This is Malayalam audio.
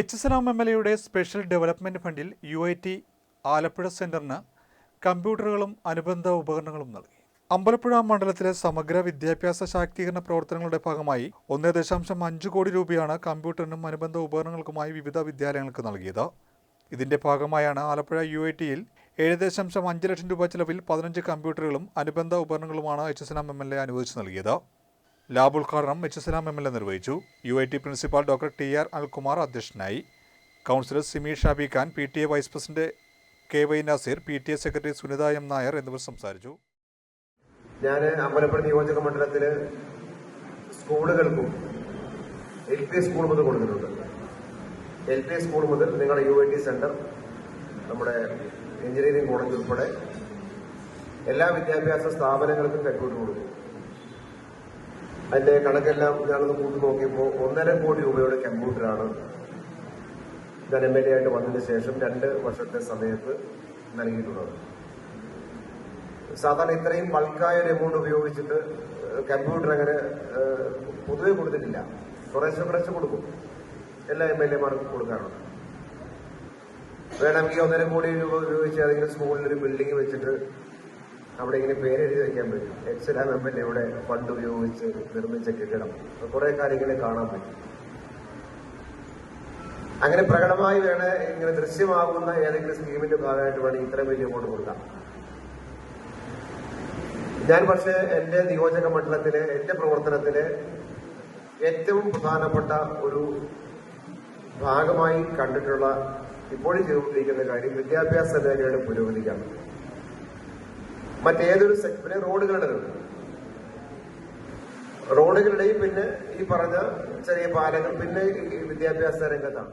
എച്ച് സലാം എം എൽ എയുടെ സ്പെഷ്യൽ ഡെവലപ്മെന്റ് ഫണ്ടിൽ യു ഐ ടി ആലപ്പുഴ സെന്ററിന് കമ്പ്യൂട്ടറുകളും അനുബന്ധ ഉപകരണങ്ങളും നൽകി. അമ്പലപ്പുഴ മണ്ഡലത്തിലെ സമഗ്ര വിദ്യാഭ്യാസ ശാക്തീകരണ പ്രവർത്തനങ്ങളുടെ ഭാഗമായി ഒന്നേ ദശാംശം അഞ്ച് കോടി രൂപയാണ് കമ്പ്യൂട്ടറിനും അനുബന്ധ ഉപകരണങ്ങൾക്കുമായി വിവിധ വിദ്യാലയങ്ങൾക്ക് നൽകിയത്. ഇതിന്റെ ഭാഗമായാണ് ആലപ്പുഴ യു ഐ ടിയിൽ ഏഴ് ദശാംശം അഞ്ച് ലക്ഷം രൂപ ചെലവിൽ പതിനഞ്ച് കമ്പ്യൂട്ടറുകളും അനുബന്ധ ഉപകരണങ്ങളുമാണ് H S Salam M L A അനുവദിച്ചു നൽകിയത്. ലാബ് ഉദ്ഘാടനം H Salam M L A നിർവഹിച്ചു. U I T principal doctor T R Alkumar അധ്യക്ഷനായി. Councillor Simi Shabi Khan P T A vice president K Y Nazeer P T A secretary Sunitha M Nair എന്നിവർ സംസാരിച്ചു. ഞാൻ അമ്പലപ്പുഴ നിയോജക മണ്ഡലത്തിൽ സ്കൂളുകൾക്കും എൽ പി സ്കൂൾ മുതൽ കൊടുത്തിട്ടുണ്ട്. എൽ പി സ്കൂൾ മുതൽ നിങ്ങളുടെ യു ഐ ടി സെന്റർ നമ്മുടെ എഞ്ചിനീയറിംഗ് കോളേജ് ഉൾപ്പെടെ എല്ലാ വിദ്യാഭ്യാസ സ്ഥാപനങ്ങൾക്കും കൈക്കോട്ട് കൊടുക്കും. അതിന്റെ കണക്കെല്ലാം ഞാനൊന്ന് കൂട്ടി നോക്കിയപ്പോൾ ഒന്നര കോടി രൂപയുടെ കമ്പ്യൂട്ടറാണ് ഞാൻ എം എൽ എ ആയിട്ട് വന്നതിന് ശേഷം രണ്ട് വർഷത്തെ സമയത്ത് നൽകിയിട്ടുള്ളത്. സാധാരണ ഇത്രയും ബൾക്കായ ഒരു എമൗണ്ട് ഉപയോഗിച്ചിട്ട് കമ്പ്യൂട്ടർ അങ്ങനെ പൊതുവെ കൊടുത്തിട്ടില്ല. കുറേശ്ശെ കുറേശ്ശെ കൊടുക്കും. എല്ലാ എം എൽ എമാർക്കും കൊടുക്കാറുണ്ട്. വേണമെങ്കിൽ ഒന്നര കോടി രൂപ ഉപയോഗിച്ച് ഏതെങ്കിലും സ്കൂളിൽ ഒരു ബിൽഡിംഗ് വെച്ചിട്ട് അവിടെ ഇങ്ങനെ പേരെഴുതി വയ്ക്കാൻ പറ്റും. എക്സലാം എം എൽ എയുടെ ഫണ്ട് ഉപയോഗിച്ച് നിർമ്മിച്ച കെട്ടിടം കുറെ കാര്യങ്ങളെ കാണാൻ പറ്റും. അങ്ങനെ പ്രകടമായി വേണ ഇങ്ങനെ ദൃശ്യമാകുന്ന ഏതെങ്കിലും സ്കീമിന്റെ ഭാഗമായിട്ട് വേണം ഇത്രയും വലിയ എമൗണ്ട് കൊടുക്കാം. ഞാൻ പക്ഷേ എന്റെ നിയോജക മണ്ഡലത്തിലെ എന്റെ പ്രവർത്തനത്തിലെ ഏറ്റവും പ്രധാനപ്പെട്ട ഒരു ഭാഗമായി കണ്ടിട്ടുള്ള ഇപ്പോഴും ചെയ്തുകൊണ്ടിരിക്കുന്ന കാര്യം വിദ്യാഭ്യാസ മേഖലയുടെ പുരോഗതിക്കാണ്. മറ്റേതൊരു സെക്ടറിലെ റോഡുകളുടെ റോഡുകളുടെയും പിന്നെ ഈ പറഞ്ഞ ചെറിയ പാലങ്ങൾ പിന്നെ വിദ്യാഭ്യാസ രംഗത്താണ്.